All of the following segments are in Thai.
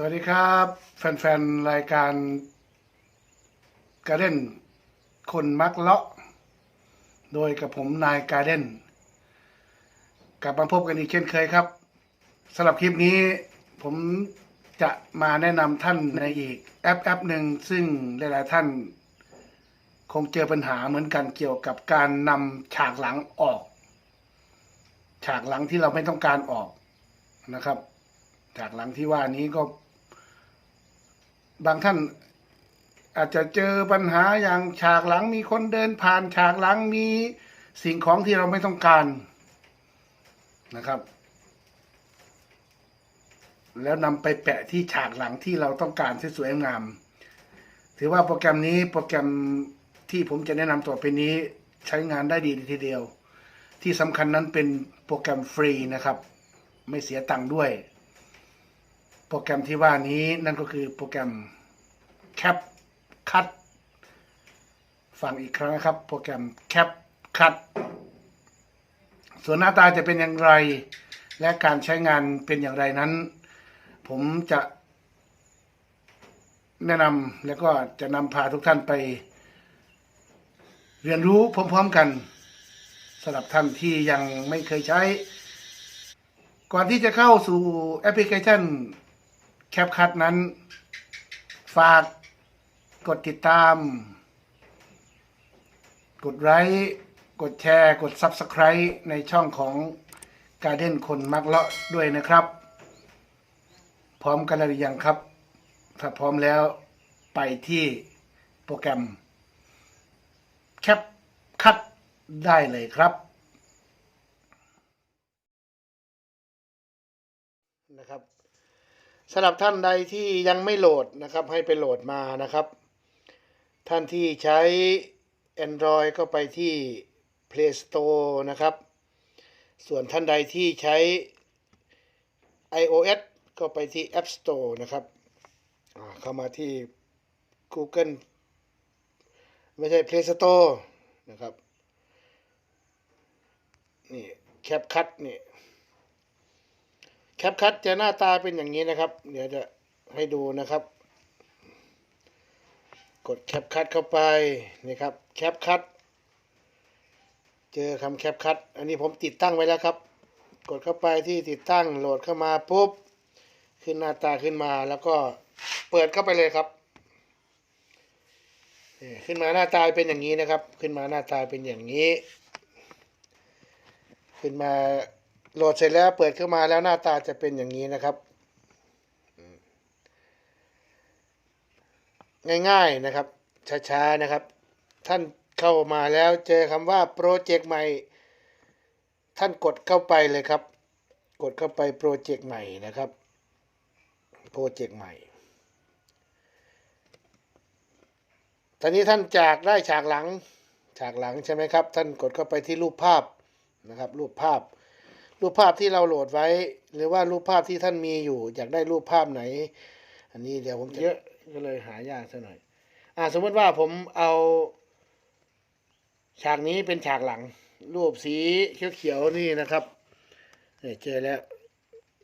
สวัสดีครับ แฟนๆ รายการการเด่นคนมักเลาะ โดยกับผมนายการเด่นกลับมาพบกันอีกเช่นเคยครับสำหรับคลิปนี้ผมจะมาแนะนำท่านในอีกแอปแอปหนึ่งซึ่งหลายๆท่าน คงเจอปัญหาเหมือนกันเกี่ยวกับการนำฉากหลังออก ฉากหลังที่เราไม่ต้องการออกนะครับ ฉากหลังที่ว่านี้ก็ บางท่านอาจจะเจอปัญหาอย่างฉากหลังมีคนเดินผ่านฉากหลังมีสิ่งของที่เราไม่ต้องการนะครับ แล้วนำไปแปะที่ฉากหลังที่เราต้องการสวยๆงาม ถือว่าโปรแกรมนี้โปรแกรมที่ผมจะแนะนำต่อไปนี้ใช้งานได้ดีทีเดียว ที่สำคัญนั้นเป็นโปรแกรมฟรีนะครับ ไม่เสียตังค์ด้วย โปรแกรมที่ว่านี้นั่นก็คือโปรแกรม Cap Cut ฟังอีกครั้งนะครับ โปรแกรม Cap Cut ส่วนหน้าตาจะเป็นอย่างไร และการใช้งานเป็นอย่างไรนั้น ผมจะแนะนำแล้วก็จะนำพาทุกท่านไป เรียนรู้พร้อมๆกันสำหรับท่านที่ยังไม่เคยใช้ ก่อนที่จะเข้าสู่แอปพลิเคชัน CapCut นั้น ฝาก กดติดตาม กดไลค์กดแชร์ กด Subscribe ในช่องของการเด่นคนมักเลาะด้วยนะครับ พร้อมกันแล้วหรือยังครับ ถ้าพร้อมแล้วไปที่โปรแกรม CapCut ได้เลยครับนะครับสำหรับท่านใดที่ยังไม่โหลดนะครับ ให้ไปโหลดมานะครับ ท่านที่ใช้ Android ก็ไปที่ Play Store นะครับ ส่วนท่านใดที่ใช้ iOS ก็ไปที่ App Store นะครับ เข้ามาที่ Google ไม่ใช่ Play Store นะครับ นี่ CapCut นี่แคปคัตจะหน้าตาเป็นอย่างนี้นะครับ เดี๋ยวจะให้ดูนะครับ กดแคปคัตเข้าไปนี่ครับแคปคัตเจอคำแคปคัตอันนี้ผมติดตั้งไว้แล้วครับ กดเข้าไปที่ติดตั้งโหลดเข้ามาปุ๊บขึ้นหน้าตาขึ้นมาแล้วก็เปิดเข้าไปเลยครับขึ้นมาหน้าตาเป็นอย่างนี้นะครับ ขึ้นมาหน้าตาเป็นอย่างนี้ ขึ้นมาโหลดเสร็จแล้วเปิดเข้ามาแล้วหน้าตาจะเป็นอย่างนี้นะครับ ง่ายๆนะครับ ช้าๆนะครับ ท่านเข้ามาแล้วเจอคำว่าโปรเจกต์ใหม่ ท่านกดเข้าไปเลยครับ กดเข้าไปโปรเจกต์ใหม่นะครับโปรเจกต์ใหม่ ตอนนี้ท่านจากได้ฉากหลัง ฉากหลังใช่ไหมครับ ท่านกดเข้าไปที่รูปภาพนะครับ รูปภาพ รูปภาพที่เราโหลดไว้ หรือว่ารูปภาพที่ท่านมีอยู่ อยากได้รูปภาพไหน อันนี้เดี๋ยวผมจะเยอะ ก็เลยหายากซะหน่อย อ่าสมมติว่าผมเอาฉากนี้เป็นฉากหลัง รูปสีเขียวๆนี่นะครับเนี่ยเจอแล้ว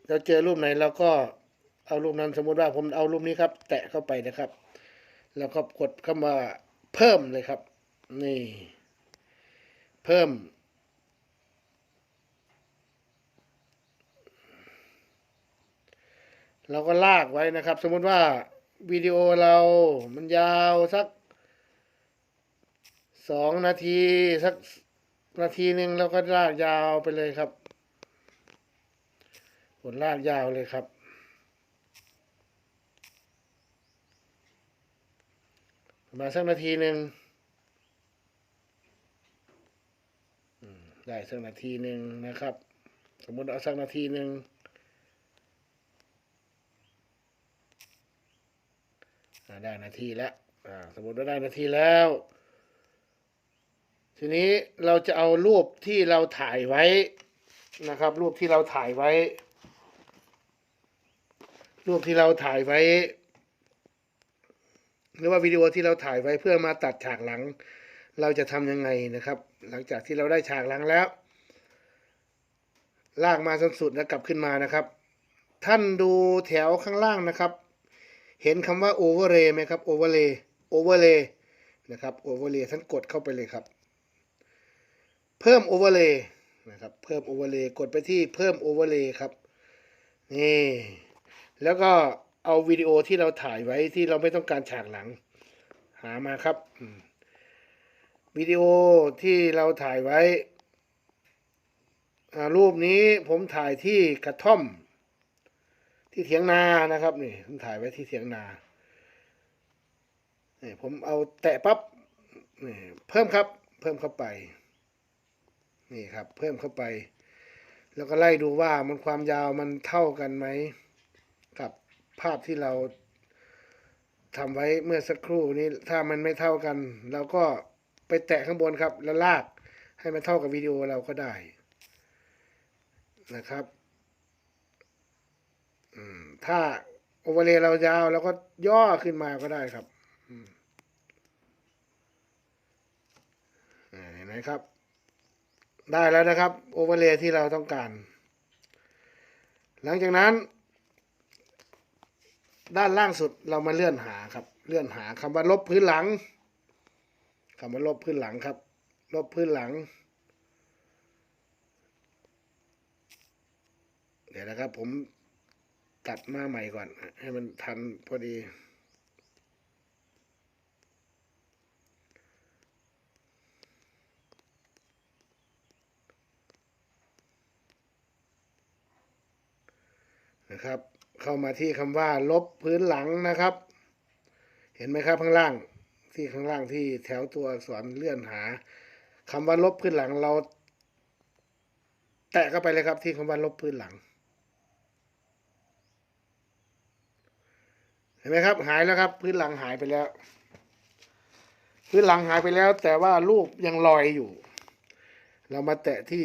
เราเจอรูปไหนเราก็เอารูปนั้นสมมติว่าผมเอารูปนี้ครับ แตะเข้าไปนะครับ แล้วก็กดเข้ามาเพิ่มเลยครับ นี่ เพิ่ม เราก็ลากไว้นะครับ สมมติว่า วิดีโอเรามันยาวสักสองนาทีสักนาทีหนึ่งเราก็ลากยาวไปเลยครับกดลากยาวเลยครับ ประมาณสักนาทีหนึ่งได้สักนาทีหนึ่งนะครับ สมมติเอาสักนาทีหนึ่ง อ่า ได้นาทีแล้วสมมติว่าได้นาทีแล้ว ทีนี้เราจะเอารูปที่เราถ่ายไว้นะครับ รูปที่เราถ่ายไว้ รูปที่เราถ่ายไว้ หรือว่าวิดีโอที่เราถ่ายไว้เพื่อมาตัดฉากหลัง เราจะทำยังไงนะครับ หลังจากที่เราได้ฉากหลังแล้ว ลากมาจนสุดแล้วกลับขึ้นมานะครับ ท่านดูแถวข้างล่างนะครับ เห็นคำว่า overlay ไหมครับ overlay overlay นะครับ overlay ท่านกดเข้าไปเลยครับ เพิ่ม overlay นะครับ เพิ่ม overlay กดไปที่เพิ่ม overlay ครับ นี่ แล้วก็เอาวิดีโอที่เราถ่ายไว้ที่เราไม่ต้องการฉากหลัง หามาครับวิดีโอที่เราถ่ายไว้รูปนี้ผมถ่ายที่กระท่อม ที่เถียงนานะครับ นี่ผมถ่ายไว้ที่เถียงนานี่ผมเอาแตะปั๊บนี่เพิ่มครับ เพิ่มเข้าไป นี่ครับ เพิ่มเข้าไป แล้วก็ไล่ดูว่ามันความยาวมันเท่ากันไหมกับภาพที่เราทำไว้เมื่อสักครู่นี้ถ้ามันไม่เท่ากันเราก็ไปแตะข้างบนครับ แล้วลากให้มันเท่ากับวิดีโอเราก็ได้นะครับ ถ้าโอเวอร์เลย์เรายาวเราก็ย่อขึ้นมาก็ได้ครับเห็นไหมครับ ได้แล้วนะครับโอเวอร์เลย์ที่เราต้องการ หลังจากนั้น ด้านล่างสุดเรามาเลื่อนหาครับ เลื่อนหาคำว่าลบพื้นหลังคำว่าลบพื้นหลังครับ ลบพื้นหลัง เดี๋ยวนะครับผม ตัดมาใหม่ก่อน ให้มันทันพอดีนะครับ เข้ามาที่คำว่า ลบพื้นหลังนะครับ เห็นไหมครับข้างล่างที่ข้างล่างที่แถวตัวอักษรเลื่อนหาคำว่าลบพื้นหลังเรา แตะเข้าไปเลยครับที่คำว่าลบพื้นหลัง ห็นไหมครับ หายแล้วครับ พื้นหลังหายไปแล้ว พื้นหลังหายไปแล้ว แต่ว่ารูปยังลอยอยู่ เรามาแตะที่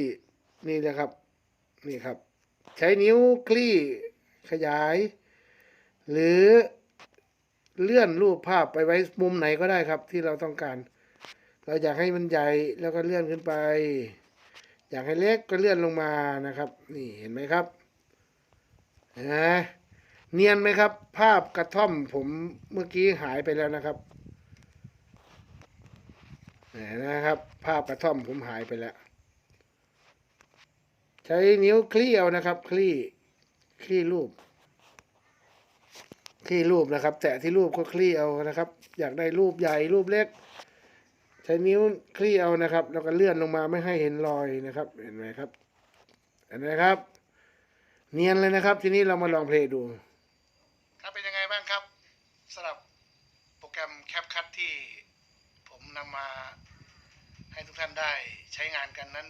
นี่นะครับ นี่ครับ ใช้นิ้วคลี่ขยาย หรือเลื่อนรูปภาพไปไว้มุมไหนก็ได้ครับ ที่เราต้องการ เราอยากให้มันใหญ่แล้วก็เลื่อนขึ้นไป อยากให้เล็กก็เลื่อนลงมานะครับ นี่เห็นไหมครับเห็นไหม เนียนไหมครับ ภาพกระท่อมผมเมื่อกี้หายไปแล้วนะครับเห็นนะครับ ภาพกระท่อมผมหายไปแล้ว ใช้นิ้วคลี่เอานะครับ คลี่คลี่รูปคลี่รูปนะครับ แตะที่รูปก็คลี่เอานะครับ อยากได้รูปใหญ่รูปเล็ก ใช้นิ้วคลี่เอานะครับ แล้วก็เลื่อนลงมาไม่ให้เห็นรอยนะครับ เห็นไหมครับเห็นไหมครับ เนียนเลยนะครับ ทีนี้เรามาลองเพลงดู ครับเป็นยังไงบ้างครับสำหรับโปรแกรมแคปคัทที่ผมนำมาให้ทุกท่านได้ใช้งาน กันนั้น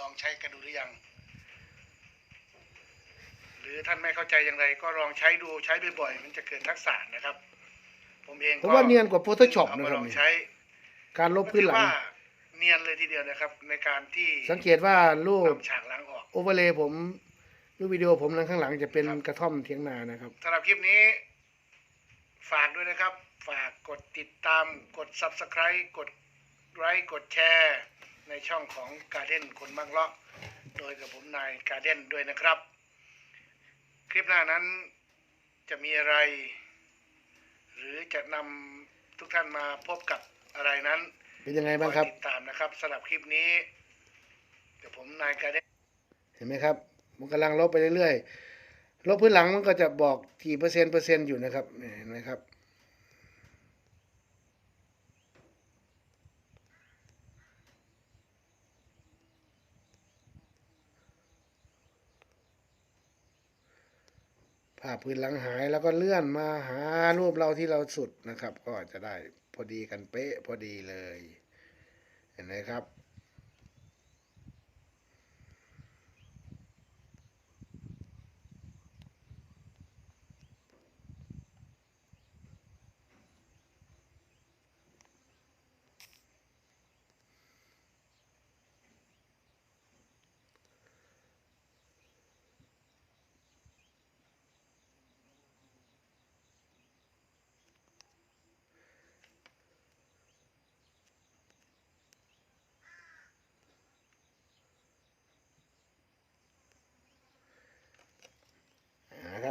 ลองใช้กันดูหรือยัง หรือท่านไม่เข้าใจอย่างไร ก็ลองใช้ดูใช้บ่อยๆมันจะเกิดทักษะนะครับ ผมเองผมว่าเนียนกว่า Photoshop เอานะมาครัลบองนี่ใช้ การลบพื้นหลังก็ถือว่าเนียนเลยทีเดียวนะครับ ในการที่สังเกตว่ารูปนำฉากหลังออกโอเวอร์เลย์ผมรูปวิดีโอผมนั้นข้างหลังจะเป็นกระท่อมเถียงนานะครับ สำหรับคลิปนี้ ฝากด้วยนะครับ ฝากกดติดตาม กด Subscribe กดไลค์กดแชร์ ในช่องของการเด้นคนมักเลาะโดยกับผมนายการเด้นด้วยนะครับ คลิปหน้านั้นจะมีอะไร หรือจะนำทุกท่านมาพบกับอะไรนั้นเป็นยังไงบ้างครับคอยติดตามนะครับสำหรับคลิปนี้เดี๋ยวผมนายการเด้นเห็นไหมครับ มันกำลังลบไปเรื่อยๆลบพื้นหลังมันก็จะบอกกี่เปอร์เซ็นต์เปอร์เซ็นต์อยู่นะครับนี่เห็นไหมครับ ภาพพื้นหลังหายแล้วก็เลื่อนมาหารูปเราที่เราสุดนะครับ ก็จะได้พอดีกันเป๊ะพอดีเลย เห็นไหมครับ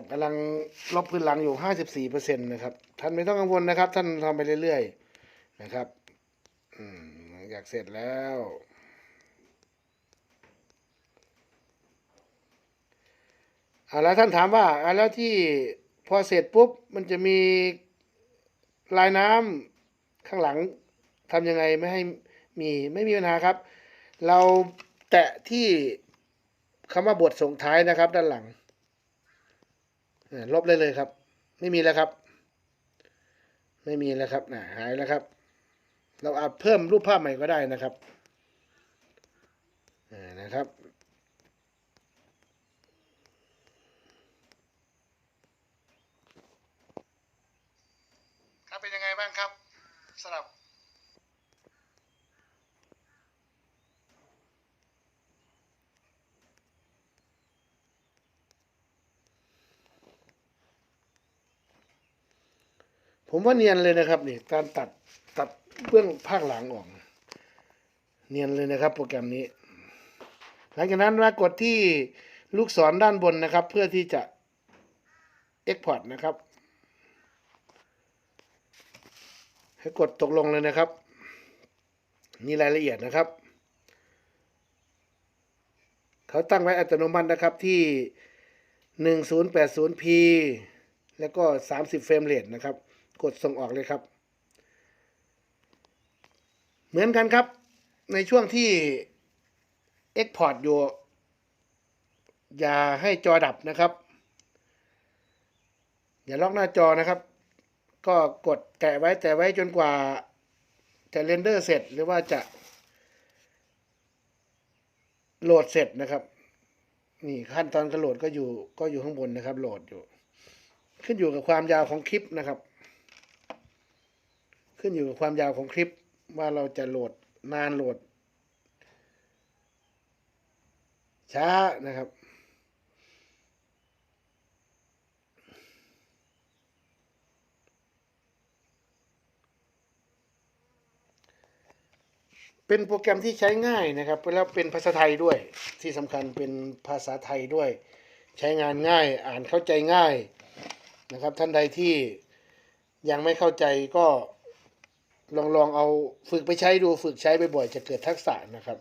นะครับกำลังลบพื้นหลังอยู่ห้าสิบสี่เปอร์เซ็นต์นะครับ ท่านไม่ต้องกังวลนะครับ ท่านทำไปเรื่อยๆนะครับอืมหลังจากเสร็จแล้วอ่าแล้วท่านถามว่าอ่าแล้วที่พอเสร็จปุ๊บมันจะมีลายน้ำข้างหลังทำยังไงไม่ให้มีไม่มีปัญหาครับ เราแตะที่คำว่าบทส่งท้ายนะครับ ด้านหลัง ลบเลยเลยครับ ไม่มีแล้วครับ ไม่มีแล้วครับนะหายแล้วครับ เราอาจเพิ่มรูปภาพใหม่ก็ได้นะครับนะครับเป็นยังไงบ้างครับสำหรับ ผมว่าเนียนเลยนะครับนี่การตัดตัดเบื้องภาคหลังออก เนียนเลยนะครับ โปรแกรมนี้ หลังจากนั้นมากดที่ลูกศรด้านบนนะครับ เพื่อที่จะ Export นะครับ ให้กดตกลงเลยนะครับนี่รายละเอียดนะครับ เขาตั้งไว้อัตโนมัตินะครับที่ 1080p แล้วก็ 30 เฟรมเรทนะครับ กดส่งออกเลยครับ เหมือนกันครับ ในช่วงที่ Export อยู่ อย่าให้จอดับนะครับ อย่าล็อกหน้าจอนะครับ ก็กดแตะไว้แต่ไว้จนกว่าจะเรนเดอร์เสร็จหรือว่าจะโหลดเสร็จนะครับนี่ขั้นตอนกระโหลดก็อยู่ก็อยู่ข้างบนนะครับ โหลดอยู่ ขึ้นอยู่กับความยาวของคลิปนะครับ ขึ้นอยู่กับความยาวของคลิปว่าเราจะโหลดนานโหลด ช้านะครับ เป็นโปรแกรมที่ใช้ง่ายนะครับแล้วเป็นภาษาไทยด้วยที่สำคัญเป็นภาษาไทยด้วย ใช้งานง่ายอ่านเข้าใจง่ายนะครับ ท่านใดที่ยังไม่เข้าใจก็ ลองลองเอาฝึกไปใช้ดูฝึกใช้บ่อยๆจะเกิดทักษะนะครับ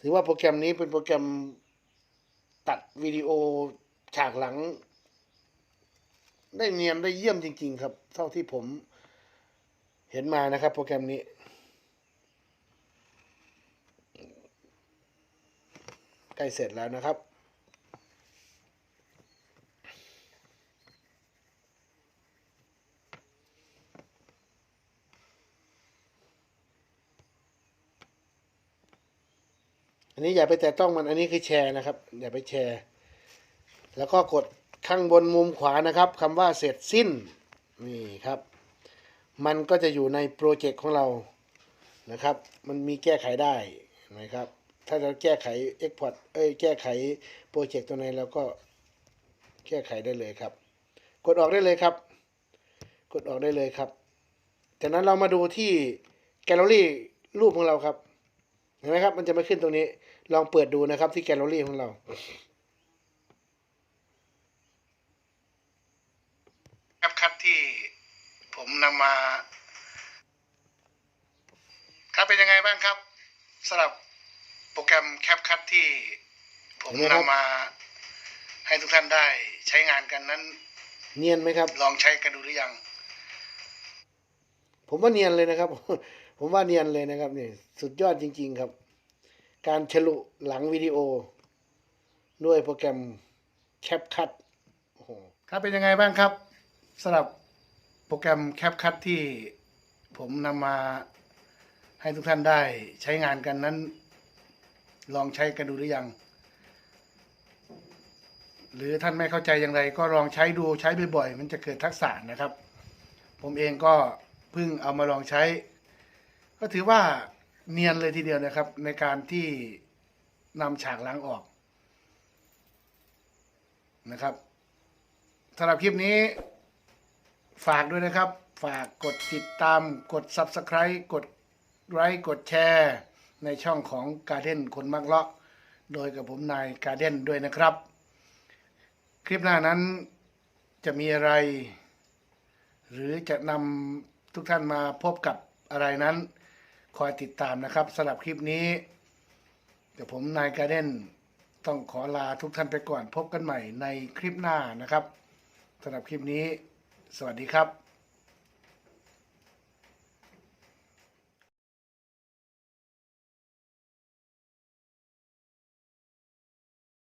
ถือว่าโปรแกรมนี้เป็นโปรแกรมตัดวิดีโอฉากหลัง ได้เนียนได้เยี่ยมจริง ๆ ครับ เท่าที่ผมเห็นมานะครับ โปรแกรมนี้ใกล้เสร็จแล้วนะครับ อันนี้อย่าไปแตะต้องมันอันนี้คือแชร์นะครับ อย่าไปแชร์ แล้วก็กดข้างบนมุมขวานะครับคำว่าเสร็จสิ้นนี่ครับ มันก็จะอยู่ในโปรเจกต์ของเรานะครับ มันมีแก้ไขได้นะครับ ถ้าเราแก้ไข Export เอ้ยแก้ไขโปรเจกต์ตัวไหนเราก็แก้ไขได้เลยครับ กดออกได้เลยครับ กดออกได้เลยครับ จากนั้นเรามาดูที่แกลเลอรี่รูปของเราครับ เห็นไหมครับ มันจะมาขึ้นตรงนี้ ลองเปิดดูนะครับที่แกลเลอรี่ของเราแอปคัดที่ผมนำมา ครับเป็นยังไงบ้างครับสำหรับโปรแกรมแคปคัดที่ผมนำมา ให้ทุกท่านได้ใช้งานกันนั้น เนียนไหมครับ ลองใช้กันดูหรือยัง ผมว่าเนียนเลยนะครับ ผมว่าเนียนเลยนะครับนี่สุดยอดจริง ๆ ครับ การฉลุหลังวิดีโอ ด้วยโปรแกรมแคปคัดโอ้โหครับเป็นยังไงบ้างครับสำหรับโปรแกรมแคปคัดที่ผมนำมาให้ทุกท่านได้ใช้งานกันนั้น ลองใช้กันดูหรือยัง หรือท่านไม่เข้าใจอย่างไร ก็ลองใช้ดูใช้บ่อยๆมันจะเกิดทักษะนะครับ ผมเองก็เพิ่งเอามาลองใช้ ก็ถือว่าเนียนเลยทีเดียวนะครับ ในการที่นำฉากล้างออกนะครับสำหรับคลิปนี้ฝากด้วยนะครับ ฝากกดติดตามกด Subscribe กดไลค์กดแชร์ ในช่องของการเทนคนมักเลาะ โดยกับผมนายการเด้นด้วยนะครับ คลิปหน้านั้นจะมีอะไร หรือจะนำทุกท่านมาพบกับอะไรนั้น คอยติดตามนะครับสำหรับคลิปนี้ เดี๋ยวผมนายการเดนต้องขอลาทุกท่านไปก่อนพบกันใหม่ในคลิปหน้านะครับสำหรับคลิปนี้ สวัสดีครับ